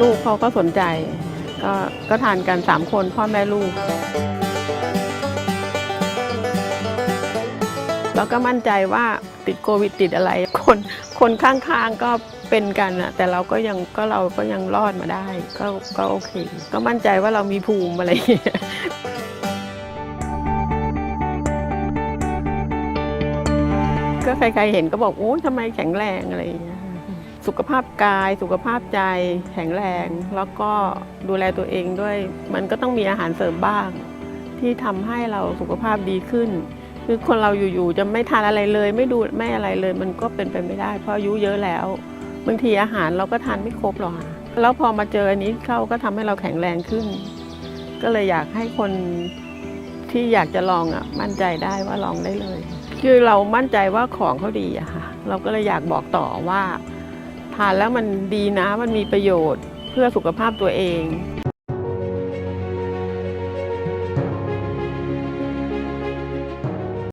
ลูกเขาก็สนใจ ก็ก็ทานกันสามคนพ่อแม่ลูก แล้วก็มั่นใจว่าติดโควิดติดอะไร คนคนข้างๆก็เป็นกันอะแต่เราก็ยังก็เราก็ยังรอดมาได้ ก็ก็โอเค ก็มั่นใจว่าเรามีภูมิอะไรอย่างเงี้ยก็ใครๆเห็นก็บอกโอ้ทำไมแข็งแรงอะไรอย่างเงี้ย สุขภาพกาย สุขภาพใจแข็งแรง แล้วก็ดูแลตัวเองด้วย มันก็ต้องมีอาหารเสริมบ้าง ที่ทำให้เราสุขภาพดีขึ้น คือคนเราอยู่ๆจะไม่ทานอะไรเลย ไม่ดูไม่อะไรเลย มันก็เป็นไปไม่ได้ เพราะอายุเยอะแล้วบางทีอาหารเราก็ทานไม่ครบหรอกค่ะแล้วพอมาเจออันนี้เข้าก็ทำให้เราแข็งแรงขึ้น ก็เลยอยากให้คนที่อยากจะลองอะมั่นใจได้ว่าลองได้เลย คือเรามั่นใจว่าของเขาดีอะค่ะ เราก็เลยอยากบอกต่อว่า ทานแล้วมันดีนะมันมีประโยชน์เพื่อสุขภาพตัวเอง